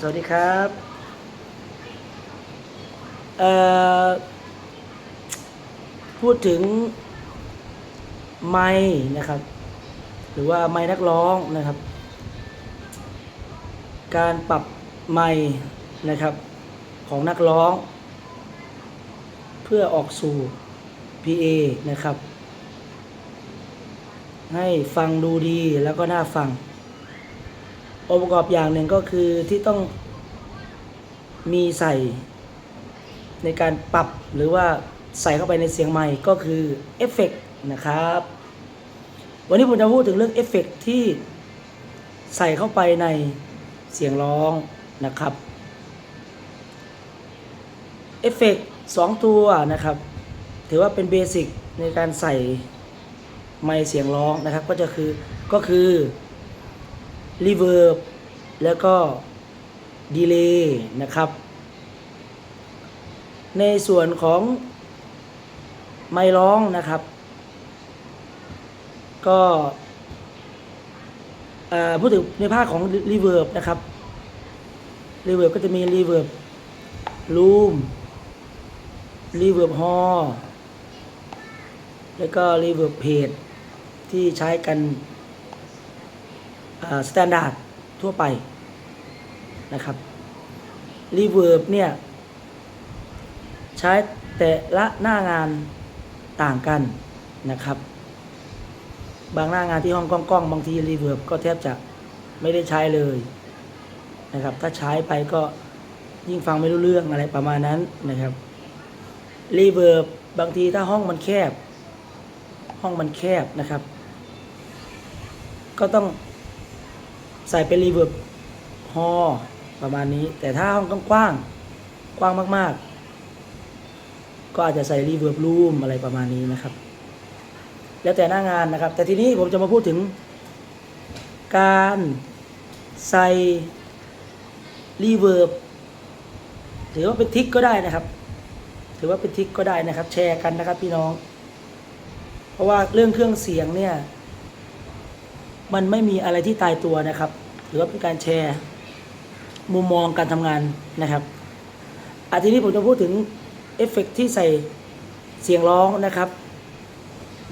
สวัสดีครับพูดถึงไม้นะครับ หรือว่าไม้นักร้องนะครับ การปรับไม้นะครับของนักร้อง เพื่อออกสู่ PA นะครับ ให้ฟังดูดีแล้วก็น่าฟัง องค์ประกอบอย่างหนึ่งก็คือที่ต้องมีใส่ในการปรับหรือว่าใส่เข้าไปในเสียงใหม่ก็คือเอฟเฟกต์นะครับ วันนี้ผมจะพูดถึงเรื่องเอฟเฟกต์ที่ใส่เข้าไปในเสียงร้องนะครับเอฟเฟกต์สองตัวนะครับ ถือว่าเป็นเบสิกในการใส่ไมค์เสียงร้องนะครับ ก็จะคือก็คือ รีเวิร์บแล้วก็ดีเลย์นะครับ ในส่วนของไมค์ร้องนะครับ ก็พูดถึงในภาคของรีเวิร์บนะครับรีเวิร์บก็จะมีรีเวิร์บลูมรีเวิร์บฮอแล้วก็รีเวิร์บเพจที่ใช้กัน สแตนดาร์ดทั่วไปนะครับรีเวิร์บเนี่ยใช้แต่ละหน้างานต่างกันนะครับ บางหน้างานที่ห้องกล้องๆบางทีรีเวิร์บก็แทบจะไม่ได้ใช้เลยนะครับ ถ้าใช้ไปก็ยิ่งฟังไม่รู้เรื่องอะไรประมาณนั้นนะครับรีเวิร์บบางทีถ้าห้องมันแคบ ห้องมันแคบนะครับ ก็ต้อง ใส่เป็นรีเวิร์บฮอประมาณนี้ แต่ถ้าห้องกว้างกว้างมาก ๆ ก็อาจจะใส่รีเวิร์บรูมอะไรประมาณนี้นะครับ แล้วแต่หน้างานนะครับ แต่ทีนี้ผมจะมาพูดถึง การใส่รีเวิร์บถือว่าเป็นทิกก็ได้นะครับ ถือว่าเป็นทิกก็ได้นะครับ แชร์กันนะครับพี่น้อง เพราะว่าเรื่องเครื่องเสียงเนี่ย มันไม่มีอะไรที่ตายตัวนะครับหรือว่าเป็นการแชร์มุมมองการทำงานนะครับอาทีนี้ผมจะพูดถึงเอฟเฟกต์ที่ใส่เสียงร้องนะครับ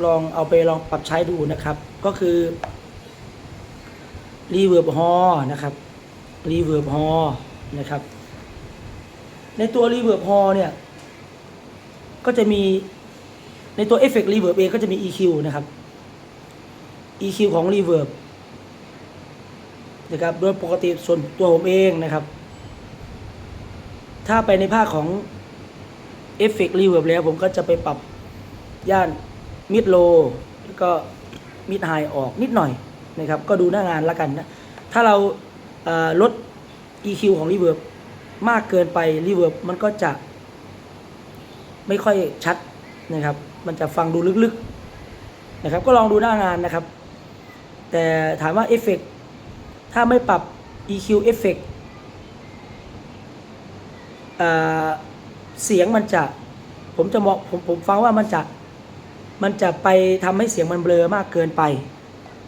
ลองเอาไปลองปรับใช้ดูนะครับ ก็คือรีเวิร์บฮอนะครับรีเวิร์บฮอนะครับ ในตัวรีเวิร์บฮอเนี่ย ก็จะมีในตัวเอฟเฟกต์รีเวิร์บเองก็จะมี EQ นะครับ EQ ของ Reverb นะครับโดยปกติส่วนตัวผมเองนะครับ ถ้าไปในภาคของ Effect Reverb แล้วผมก็จะไปปรับย่าน Mid Low แล้วก็ Mid High ออกนิดหน่อยนะครับ ก็ดูหน้างานละกันนะ ถ้าเราเอ่อลด EQ ของ Reverb มากเกินไป Reverb มันก็จะไม่ค่อยชัดนะครับ มันจะฟังดูลึกๆนะครับ ก็ลองดูหน้างานนะครับ แต่ถามว่าเอฟเฟกถ้าไม่ปรับ EQ เอฟเฟกเสียงมันจะ ผมจะมองผมผมฟังว่ามันจะ มันจะไปทำให้เสียงมันเบลอมากเกินไป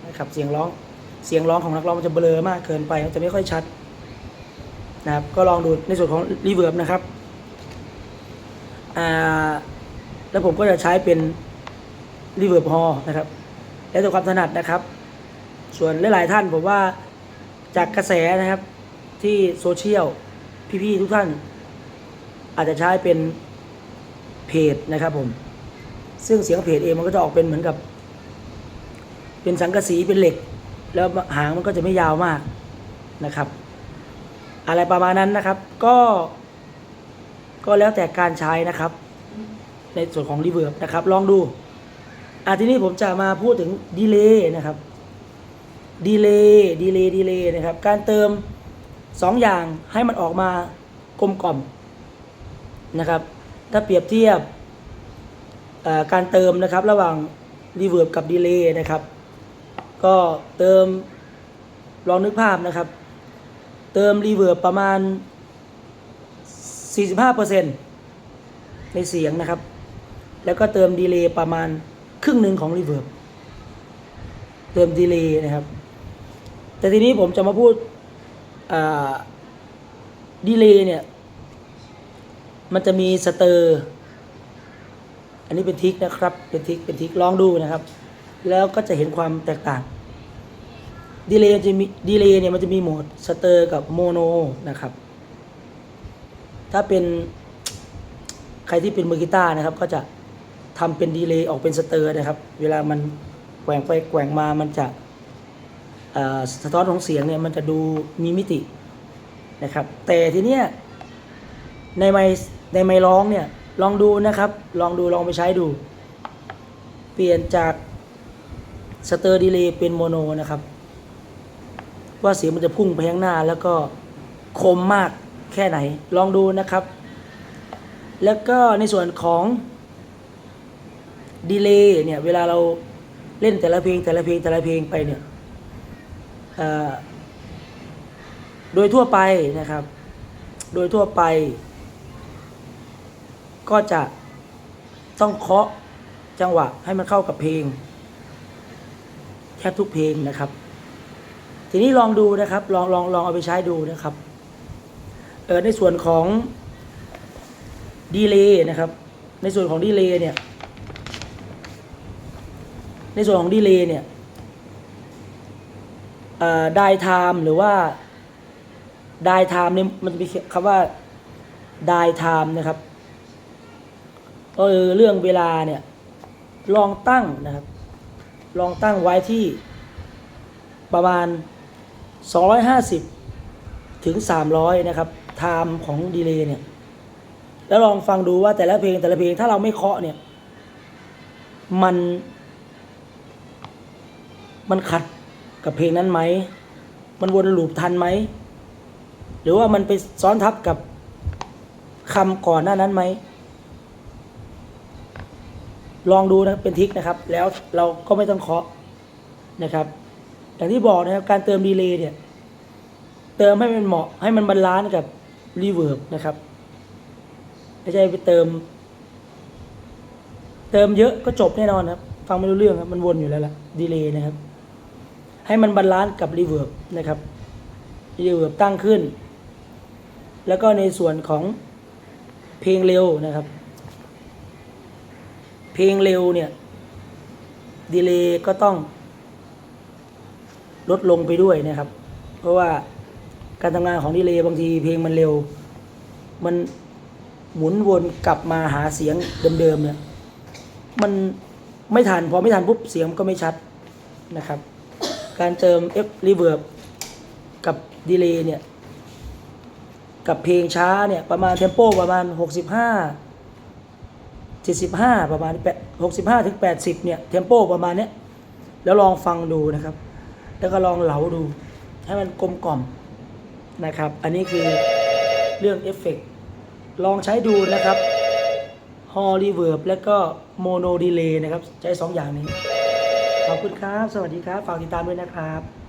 นะครับเสียงร้องเสียงร้องของนักร้องมันจะเบลอมากเกินไปมันจะไม่ค่อยชัดนะครับก็ลองดูในส่วนของรีเวิร์บนะครับแล้วผมก็จะใช้เป็นรีเวิร์บฮอนะครับ แล้วแต่ความถนัดนะครับ ส่วนหลาย ๆ ท่านผมว่าจากกระแสนะครับที่โซเชียลพี่ ๆ ทุกท่าน อาจจะใช้เป็นเพจนะครับผม ซึ่งเสียงเพจเองมันก็จะออกเป็นเหมือนกับ เป็นสังกะสีเป็นเหล็ก แล้วหางมันก็จะไม่ยาวมากนะครับ อะไรประมาณนั้นนะครับ ก็ ก็แล้วแต่การใช้นะครับ ในส่วนของรีเวิร์บนะครับ ลองดูอะทีนี้ผมจะมาพูดถึงดีเลย์นะครับ ดีเลย์ดีเลย์ดีเลย์นะครับ การเติมสองอย่างให้มันออกมากลมกล่อมนะครับ ถ้าเปรียบเทียบการเติมนะครับระหว่างรีเวิร์บกับดีเลย์นะครับ ก็เติมลองนึกภาพนะครับ เติมรีเวิร์บประมาณ 45%ในเสียงนะครับ แล้วก็เติมดีเลย์ประมาณครึ่งหนึ่งของรีเวิร์บเติมดีเลย์นะครับ แต่ทีนี้ผมจะมาพูดดีเลย์เนี่ย มันจะมีสเตอร์ อันนี้เป็นทิกนะครับ เป็นทิก เป็นทิก ลองดูนะครับ แล้วก็จะเห็นความแตกต่าง ดีเลย์จะมี ดีเลย์เนี่ยมันจะมีโหมดสเตอร์กับโมโนนะครับ ถ้าเป็นใครที่เป็นมือกีตาร์นะครับ ก็จะทำเป็นดีเลย์ออกเป็นสเตอร์นะครับ เวลามันแกว่งไปแกว่งมา มันจะ สะท้อนของเสียงเนี่ยมันจะดูมีมิตินะครับ แต่ทีเนี้ยในไมค์ในไมค์ร้องเนี่ยลองดูนะครับ ลองดูลองไปใช้ดู เปลี่ยนจากสเตอร์ดีเลย์เป็นโมโนนะครับ ว่าเสียงมันจะพุ่งไปข้างหน้าแล้วก็คมมากแค่ไหน ลองดูนะครับ แล้วก็ในส่วนของดีเลย์เนี่ย เวลาเราเล่นแต่ละเพลงแต่ละเพลงแต่ละเพลงไปเนี่ย โดยทั่วไปนะครับ โดยทั่วไป ก็จะต้องเคาะจังหวะให้มันเข้ากับเพลงแทบทุกเพลงนะครับ ทีนี้ลองดูนะครับ ลองลองลองเอาไปใช้ดูนะครับเออในส่วนของดีเลย์นะครับ ในส่วนของดีเลย์เนี่ย ในส่วนของดีเลย์เนี่ย ได้ไทม์หรือว่าได้ไทม์เนี่ยมันจะมีคำว่าได้ไทม์นะครับเออเรื่องเวลาเนี่ยลองตั้งนะครับ ลองตั้งไว้ที่ประมาณ 250 ถึง 300 นะครับไทม์ของดีเลย์เนี่ยแล้วลองฟังดูว่าแต่ละเพลงแต่ละเพลงถ้าเราไม่เคาะเนี่ย มัน มันขัด กับเพลงนั้นไหม มันวนลูปทันไหม หรือว่ามันไปซ้อนทับกับคำก่อนหน้านั้นไหม ลองดูนะเป็นทิกนะครับ แล้วเราก็ไม่ต้องเคาะนะครับอย่างที่บอกนะครับการเติมดีเลย์เนี่ย เติมให้มันเหมาะให้มันบาลานซ์กับรีเวิร์บนะครับไม่ใช่ไปเติม เติมเยอะก็จบแน่นอนครับ ฟังไม่รู้เรื่องครับ มันวนอยู่แล้วล่ะดีเลย์นะครับ ให้มันบาลานซ์กับรีเวิร์บนะครับรีเวิร์บตั้งขึ้น แล้วก็ในส่วนของเพลงเร็วนะครับ เพลงเร็วเนี่ยดีเลย์ก็ต้องลดลงไปด้วยนะครับ เพราะว่าการทำงานของดีเลย์บางทีเพลงมันเร็ว มันหมุนวนกลับมาหาเสียงเดิมๆเนี่ยมันไม่ทันพอไม่ทันปุ๊บเสียงก็ไม่ชัดนะครับ การเติม F reverb กับดีเลย์เนี่ย กับเพลงช้าเนี่ย ประมาณเทมโปประมาณ 65 75 ประมาณ65ถึง80 เนี่ย เทมโปประมาณเนี้ย แล้วลองฟังดูนะครับ แล้วก็ลองเหลาดู ให้มันกลมกล่อมนะครับ อันนี้คือเรื่องเอฟเฟกต์ลองใช้ดูนะครับฮอลลีเวิร์บแล้วก็โมโนดีเลย์นะครับ ใช้สองอย่างนี้ ขอบคุณครับ สวัสดีครับ ฝากติดตามด้วยนะครับ